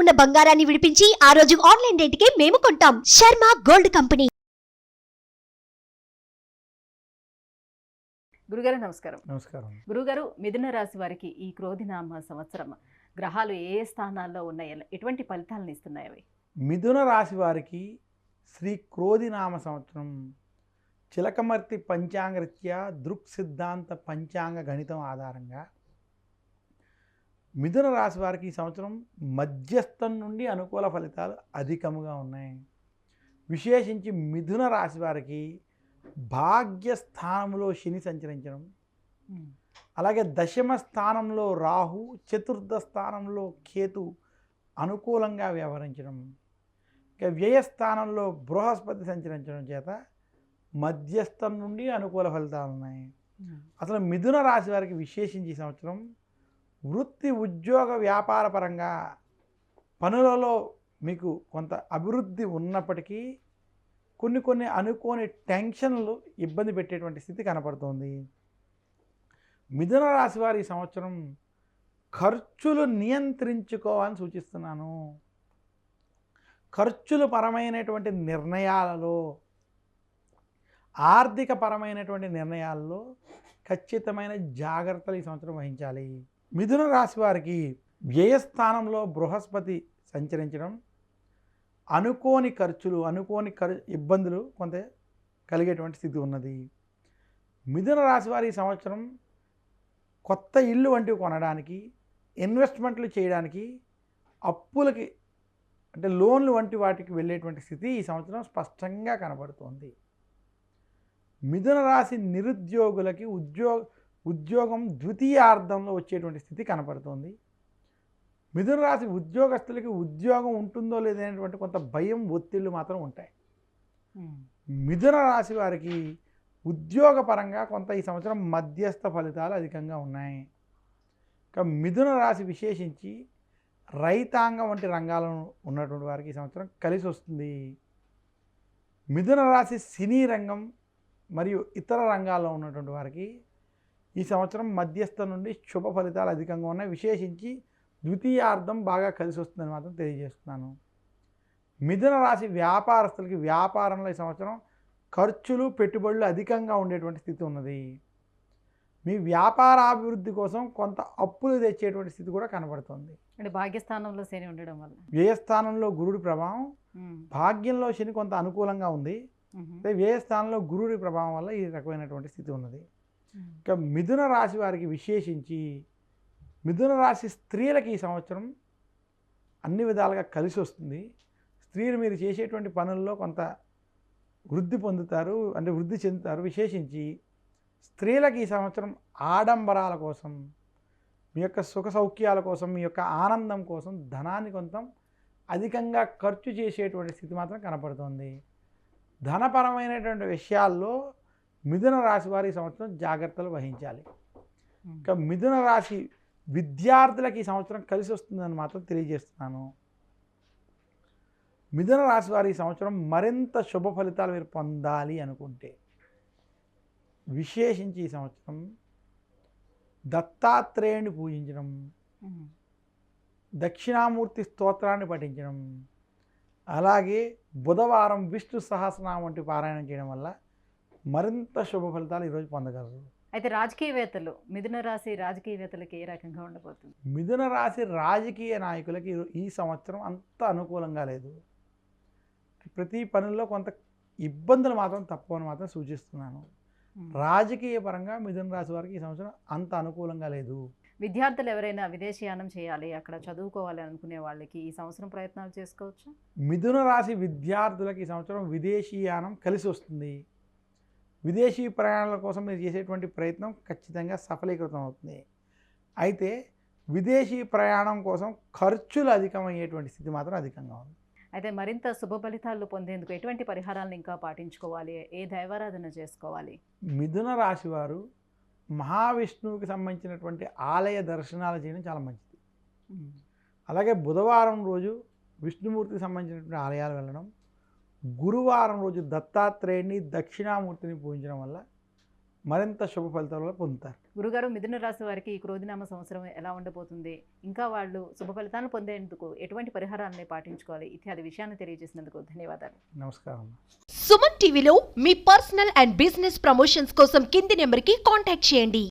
ఉన్న బంగారాన్ని విడిపించి ఆ రోజు ఆన్లైన్ రేటుకే మేము కొంటాం. Sharma gold company. గురుగారు నమస్కారం. నమస్కారం. గురుగారు మిథున రాశి వారికి ఈ క్రోధినామ సంవత్సరం గ్రహాలు ఏ ఏ స్థానాల్లో ఉన్నాయి? ఎటువంటి ఫలితాలను ఇస్తున్నాయి అవి? మిథున రాశి వారికి శ్రీ క్రోధినామ సంవత్సరం చిలకమర్తి పంచాంగరీత్యా దృక్ సిద్ధాంత పంచాంగ గణితం ఆధారంగా మిథున రాశి వారికి ఈ సంవత్సరం మధ్యస్థం నుండి అనుకూల ఫలితాలు అధికముగా ఉన్నాయి. విశేషించి మిథున రాశి వారికి భాగ్యస్థానంలో శని సంచరించడం అలాగే దశమ స్థానంలో రాహు చతుర్థ స్థానంలో కేతు అనుకూలంగా వ్యవహరించడం ఇక వ్యయస్థానంలో బృహస్పతి సంచరించడం చేత మధ్యస్థం నుండి అనుకూల ఫలితాలు ఉన్నాయి. అసలు మిథున రాశి వారికి విశేషించి ఈ సంవత్సరం వృత్తి ఉద్యోగ వ్యాపార పరంగా పనులలో మీకు కొంత అభివృద్ధి ఉన్నప్పటికీ కొన్ని కొన్ని అనుకోని టెన్షన్లు ఇబ్బంది పెట్టేటువంటి స్థితి కనపడుతోంది. మిథున రాశి వారి ఈ సంవత్సరం ఖర్చులు నియంత్రించుకోవాలని సూచిస్తున్నాను. ఖర్చులు పరమైనటువంటి నిర్ణయాలలో ఆర్థిక పరమైనటువంటి నిర్ణయాల్లో ఖచ్చితమైన జాగ్రత్తలు ఈ సంవత్సరం వహించాలి. మిథున రాశి వారికి వ్యయస్థానంలో బృహస్పతి సంచరించడం అనుకోని ఖర్చులు అనుకోని ఖర్ ఇబ్బందులు కొంత కలిగేటువంటి స్థితి ఉన్నది. మిథున రాశి వారి ఈ సంవత్సరం కొత్త ఇల్లు వంటివి కొనడానికి ఇన్వెస్ట్మెంట్లు చేయడానికి అప్పులకి అంటే లోన్లు వంటి వాటికి వెళ్ళేటువంటి స్థితి ఈ సంవత్సరం స్పష్టంగా కనబడుతోంది. మిథున రాశి నిరుద్యోగులకి ఉద్యోగ ఉద్యోగం ద్వితీయార్థంలో వచ్చేటువంటి స్థితి కనపడుతోంది. మిథున రాశి ఉద్యోగస్తులకి ఉద్యోగం ఉంటుందో లేదనేటువంటి కొంత భయం ఒత్తిళ్ళు మాత్రం ఉంటాయి. మిథున రాశి వారికి ఉద్యోగపరంగా కొంత ఈ సంవత్సరం మధ్యస్థ ఫలితాలు అధికంగా ఉన్నాయి. ఇక మిథున రాశి విశేషించి రైతాంగం వంటి రంగాలను ఉన్నటువంటి వారికి ఈ సంవత్సరం కలిసి వస్తుంది. మిథున రాశి సినీ రంగం మరియు ఇతర రంగాల్లో ఉన్నటువంటి వారికి ఈ సంవత్సరం మధ్యస్థ నుండి శుభ ఫలితాలు అధికంగా ఉన్నాయి. విశేషించి ద్వితీయార్థం బాగా కలిసి వస్తుందని మాత్రం తెలియజేస్తున్నాను. మిథున రాశి వ్యాపారస్తులకి వ్యాపారంలో ఈ సంవత్సరం ఖర్చులు పెట్టుబడులు అధికంగా ఉండేటువంటి స్థితి ఉన్నది. మీ వ్యాపార అభివృద్ధి కోసం కొంత అప్పులు తెచ్చేటువంటి స్థితి కూడా కనబడుతుంది. అంటే భాగ్యస్థానంలో శని ఉండడం వల్ల. వ్యయస్థానంలో గురుడి ప్రభావం భాగ్యంలో శని కొంత అనుకూలంగా ఉంది. వ్యయస్థానంలో గురుడి ప్రభావం వల్ల ఈ రకమైనటువంటి స్థితి ఉన్నది. ఇంకా మిథున రాశి వారికి విశేషించి మిథున రాశి స్త్రీలకి ఈ సంవత్సరం అన్ని విధాలుగా కలిసి వస్తుంది. స్త్రీలు మీరు చేసేటువంటి పనుల్లో కొంత వృద్ధి పొందుతారు అంటే వృద్ధి చెందుతారు. విశేషించి స్త్రీలకి ఈ సంవత్సరం ఆడంబరాల కోసం మీ యొక్క సుఖ సౌఖ్యాల కోసం మీ యొక్క ఆనందం కోసం ధనాన్ని కొంత అధికంగా ఖర్చు చేసేటువంటి స్థితి మాత్రం కనపడుతుంది. ధనపరమైనటువంటి విషయాల్లో మిథున రాశి వారి ఈ సంవత్సరం జాగ్రత్తలు వహించాలి. ఇంకా మిథున రాశి విద్యార్థులకి ఈ సంవత్సరం కలిసి వస్తుందని మాత్రం తెలియజేస్తున్నాను. మిథున రాశి వారి ఈ సంవత్సరం మరింత శుభ ఫలితాలు మీరు పొందాలి అనుకుంటే విశేషించి ఈ సంవత్సరం దత్తాత్రేయుని పూజించడం దక్షిణామూర్తి స్తోత్రాన్ని పఠించడం అలాగే బుధవారం విష్ణు సహస్రనామం వంటి పారాయణం చేయడం వల్ల మరింత శుభ ఫలితాలు ఈరోజు పొందగలరు. అయితే రాజకీయవేత్తలు మిథున రాశి రాజకీయవేత్తలకి ఏ రకంగా ఉండబోతుంది? మిథున రాశి రాజకీయ నాయకులకి ఈ- సంవత్సరం అంత అనుకూలంగా లేదు. ప్రతి పనుల్లో కొంత ఇబ్బందులు మాత్రం తప్పవని మాత్రం సూచిస్తున్నాను. రాజకీయ పరంగా మిథున రాశి వారికి ఈ సంవత్సరం అంత అనుకూలంగా లేదు. విద్యార్థులు ఎవరైనా విదేశీయానం చేయాలి అక్కడ చదువుకోవాలి అనుకునే వాళ్ళకి ఈ సంవత్సరం ప్రయత్నాలు చేసుకోవచ్చు? మిథున రాశి విద్యార్థులకి ఈ సంవత్సరం విదేశీయానం కలిసి వస్తుంది. విదేశీ ప్రయాణాల కోసం మీరు చేసేటువంటి ప్రయత్నం ఖచ్చితంగా సఫలీకృతం అవుతుంది. అయితే విదేశీ ప్రయాణం కోసం ఖర్చులు అధికమయ్యేటువంటి స్థితి మాత్రం అధికంగా ఉంది. అయితే మరింత శుభ ఫలితాలు పొందేందుకు ఎటువంటి పరిహారాలను ఇంకా పాటించుకోవాలి? ఏ దైవారాధన చేసుకోవాలి? మిథున రాశి వారు మహావిష్ణువుకి సంబంధించినటువంటి ఆలయ దర్శనాలు చేయడం చాలా మంచిది. అలాగే బుధవారం రోజు విష్ణుమూర్తికి సంబంధించినటువంటి ఆలయాలు వెళ్ళడం గురువారం రోజు దత్తాత్రేయుని దక్షిణామూర్తిని పూజించడం వల్ల మరింత శుభ ఫలితాలు పొందుతారు. గురుగారు మిథున రాశి వారికి ఈ క్రోధినామ సంవత్సరం ఎలా ఉండబోతుంది? ఇంకా వాళ్ళు శుభ ఫలితాలను పొందేందుకు ఎటువంటి పరిహారాలని పాటించుకోవాలి? ఇత్యాది విషయాన్ని తెలియజేసినందుకు ధన్యవాదాలు. నమస్కారం సుమన్ టీవీలో మీ పర్సనల్ అండ్ బిజినెస్ ప్రమోషన్స్ కోసం కింది నెంబర్కి కాంటాక్ట్ చేయండి.